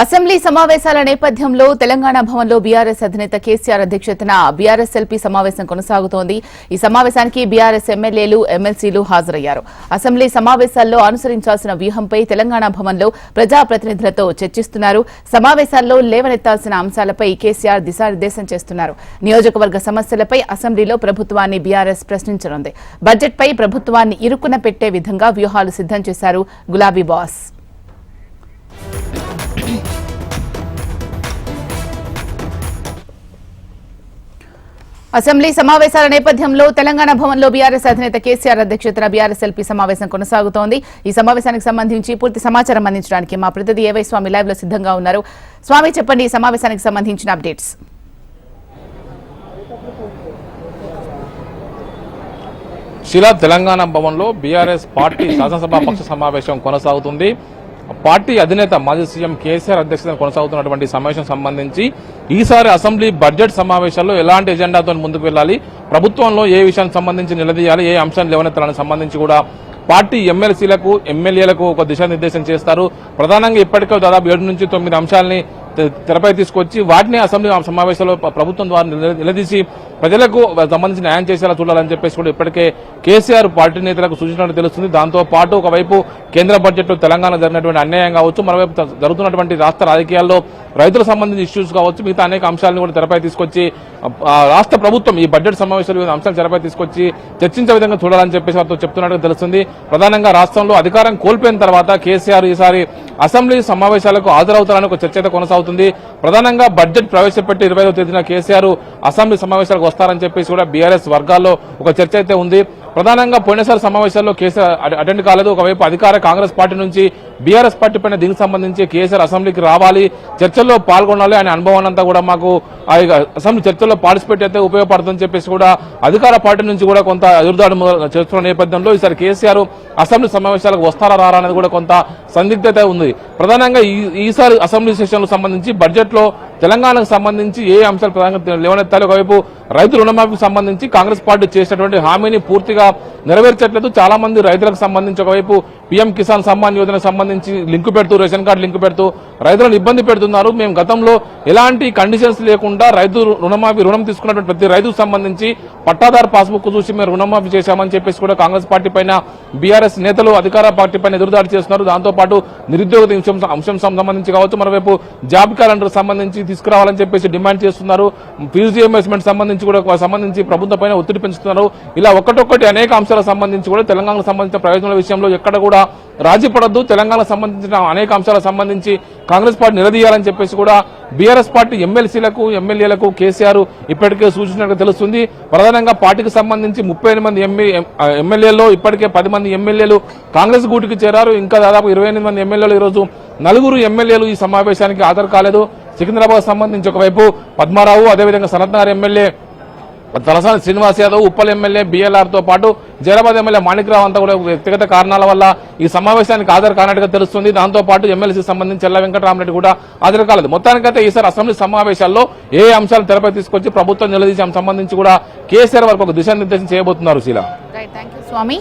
Assembly సమావేశాల నేపథ్యంలో తెలంగాణ భవన్లో బీఆర్ఎస్ అధినేత కేసీఆర్ అధ్యక్షతన బీఆర్ఎస్ ఎల్పీ సమావేశం కొనసాగుతోంది. ఈ సమావేశానికి బీఆర్ఎస్ ఎమ్మెల్యేలు ఎమ్మెల్సీలు హాజరయ్యారు. అసెంబ్లీ సమావేశాల్లో అనుసరించాల్సిన వ్యూహంపై తెలంగాణ భవన్లో ప్రజాప్రతినిధులతో చర్చిస్తున్నారు. సమావేశాల్లో లేవనెత్తాల్సిన అంశాలపై కేసీఆర్ దిశానిర్దేశం చేస్తున్నారు. నియోజకవర్గ సమస్యలపై అసెంబ్లీలో ప్రభుత్వాన్ని బీఆర్ఎస్ ప్రశ్నించనుంది. బడ్జెట్పై ప్రభుత్వాన్ని ఇరుకున పెట్టే విధంగా వ్యూహాలు సిద్ధం చేశారు గులాబీ బాస్. అసెంబ్లీ సమావేశాల నేపథ్యంలో తెలంగాణ భవన్లో బీఆర్ఎస్ అధినేత కేసీఆర్ అధ్యక్షతన బీఆర్ఎస్ ఎల్పీ సమావేశం కొనసాగుతోంది. ఈ సమావేశానికి సంబంధించి పూర్తి సమాచారం అందించడానికి మా ప్రతినిధి ఏవై స్వామి లైవ్లో సిద్ధంగా ఉన్నారు. స్వామి చెప్పండి ఈ సమావేశానికి సంబంధించిన అప్డేట్స్. శిలా తెలంగాణ భవన్లో బీఆర్ఎస్ పార్టీ శాసనసభ పక్ష సమావేశం కొనసాగుతుంది. పార్టీ అధినేత మాజీ సీఎం కేసీఆర్ అధ్యక్షతన కొనసాగుతున్నటువంటి సమావేశం సంబంధించి ఈసారి అసెంబ్లీ బడ్జెట్ సమావేశాల్లో ఎలాంటి ఎజెండాతో ముందుకు వెళ్ళాలి? ప్రభుత్వంలో ఏ విషయానికి సంబంధించి నిలదీయాలి? ఏ అంశాన్ని లేవనెత్తాలని సంబంధించి కూడా పార్టీ ఎమ్మెల్సీలకు ఎమ్మెల్యేలకు ఒక దిశానిర్దేశం చేస్తారు. ప్రధానంగా ఇప్పటికే దాదాపు ఏడు నుంచి తొమ్మిది అంశాలని తె- తెరపై తీసుకొచ్చి వాటిని అసెంబ్లీ సమావేశంలో ప్రభుత్వం ద్వారా నిలదీసి ప్రజలకు సంబంధించి న్యాయం చేసేలా చూడాలని చెప్పేసి కూడా ఇప్పటికే కేసీఆర్ పార్టీ నేతలకు సూచించినట్టు తెలుస్తుంది. దాంతో పాటు ఒకవైపు కేంద్ర బడ్జెట్ తెలంగాణ జరిగినటువంటి అన్యాయం కావచ్చు మరోవైపు జరుగుతున్నటువంటి రాష్ట్ర రాజకీయాల్లో రైతులకు సంబంధించిన ఇష్యూస్ కావచ్చు మిగతా అనేక అంశాలను కూడా తెరపై తీసుకొచ్చి ఆ, రాష్ట్ర ప్రభుత్వం ఈ బడ్జెట్ సమావేశాలు వివిధ అంశాలు తెరపై తీసుకొచ్చి చర్చించే విధంగా చూడాలని చెప్పేసి వారితో చెప్తున్నట్టు తెలుస్తుంది. ప్రధానంగా రాష్ట్రంలో అధికారం కోల్పోయిన తర్వాత కేసీఆర్ ఈసారి అసెంబ్లీ సమావేశాలకు హాజరవుతారని ఒక చర్చ అయితే కొనసాగుతుంది. ప్రధానంగా బడ్జెట్ ప్రవేశపెట్టి ఇరవై తేదీన కేసీఆర్ అసెంబ్లీ సమావేశాలకు వస్తారని చెప్పేసి కూడా బీఆర్ఎస్ వర్గాల్లో ఒక చర్చ అయితే ఉంది. ప్రధానంగా పోయినసారి సమావేశాల్లో కేసీఆర్ అటెండ్ కాలేదు. ఒకవైపు అధికార కాంగ్రెస్ పార్టీ నుంచి బీఆర్ఎస్ పార్టీ పైన దీనికి సంబంధించి కేసీఆర్ అసెంబ్లీకి రావాలి. చర్చల్లో పాల్గొనాలి ఆయన అనుభవం అంతా కూడా మాకు అసెంబ్లీ చర్చల్లో పార్టిసిపేట్ అయితే ఉపయోగపడుతుందని చెప్పేసి కూడా అధికార పార్టీ నుంచి కూడా కొంత ఎదురుదాడు చేస్తున్న నేపథ్యంలో ఈసారి కేసీఆర్ అసెంబ్లీ సమావేశాలకు వస్తారా రారా అనేది కూడా కొంత సందిగ్ధత ఉంది. ప్రధానంగా ఈ- ఈసారి అసెంబ్లీ సెషన్లకు సంబంధించి బడ్జెట్లో తెలంగాణకు సంబంధించి ఏ అంశాలు ప్రధానంగా లేవనెత్తాలి? ఒకవైపు రైతు రుణమాఫీకి సంబంధించి కాంగ్రెస్ పార్టీ చేసినటువంటి హామీని పూర్తిగా నెరవేర్చట్లేదు. చాలా మంది రైతులకు సంబంధించి ఒకవైపు పీఎం కిసాన్ సమ్మాన్ యోజన సంబంధించి లింకు పెడుతూ రేషన్ కార్డు లింకు పెడుతూ రైతులను ఇబ్బంది పెడుతున్నారు. మేము గతంలో ఎలాంటి కండిషన్స్ లేకుండా రైతు రుణమాఫీ రుణం తీసుకున్నటువంటి ప్రతి రైతుకు సంబంధించి పట్టాదారు పాస్బుక్ చూసి మేము రుణమాఫీ చేశామని చెప్పేసి కూడా కాంగ్రెస్ పార్టీ పైన బీఆర్ఎస్ నేతలు అధికార పార్టీ పైన ఎదురుదాడి చేస్తున్నారు. దాంతోపాటు నిరుద్యోగ అంశం అంశం సంబంధించి కావచ్చు. మరోవైపు జాబ్ క్యాలెండర్ సంబంధించి తీసుకురావాలని చెప్పేసి డిమాండ్ చేస్తున్నారు. ఫీజు రియంబర్స్మెంట్ సంబంధించి కూడా సంబంధించి ప్రభుత్వం పైన ఒత్తిడి పెంచుతున్నారు. ఇలా ఒకటొక్కటి అనేక అంశాలకు సంబంధించి కూడా తెలంగాణకు సంబంధించిన ప్రయోజనాల విషయంలో ఎక్కడ కూడా రాజీ పడద్దు. తెలంగాణకు సంబంధించిన అనేక అంశాలకు సంబంధించి కాంగ్రెస్ పార్టీ నిలదీయాలని చెప్పేసి కూడా బీఆర్ఎస్ పార్టీ ఎమ్మెల్సీలకు ఎమ్మెల్యేలకు కేసీఆర్ ఇప్పటికే సూచించినట్టు తెలుస్తుంది. ప్రధానంగా పార్టీకి సంబంధించి ముప్పై మంది ఎమ్మెల్యేల్లో ఇప్పటికే పది మంది ఎమ్మెల్యేలు కాంగ్రెస్ గూటికి చేరారు. ఇంకా దాదాపు ఇరవై ఎనిమిది మంది ఎమ్మెల్యేలు ఈరోజు నలుగురు ఎమ్మెల్యేలు ఈ సమావేశానికి హాజరు కాలేదు. సికింద్రాబాద్ సంబంధించి ఒకవైపు పద్మారావు అదేవిధంగా సనత్నగర్ ఎమ్మెల్యే తలసాని శ్రీనివాస్ యాదవ్ ఉప్పల్ ఎమ్మెల్యే బిఎల్ఆర్తో పాటు జైరాబాద్ ఎమ్మెల్యే మాణిక్రావు అంతా కూడా వ్యక్తిగత కారణాల వల్ల ఈ సమావేశానికి హాజరు కానట్టుగా తెలుస్తుంది. దాంతో పాటు ఎమ్మెల్సీకి సంబంధించి చెల్ల వెంకటరామరెడ్డి కూడా హాజరు కాలేదు. మొత్తానికైతే ఈసారి అసెంబ్లీ సమావేశాల్లో ఏ అంశాలు తెరపై తీసుకొచ్చి ప్రభుత్వం నిలదీసి సంబంధించి కూడా కేసీఆర్ వరకు ఒక దిశానిర్దేశం చేయబోతున్నారు శీలా. స్వామి.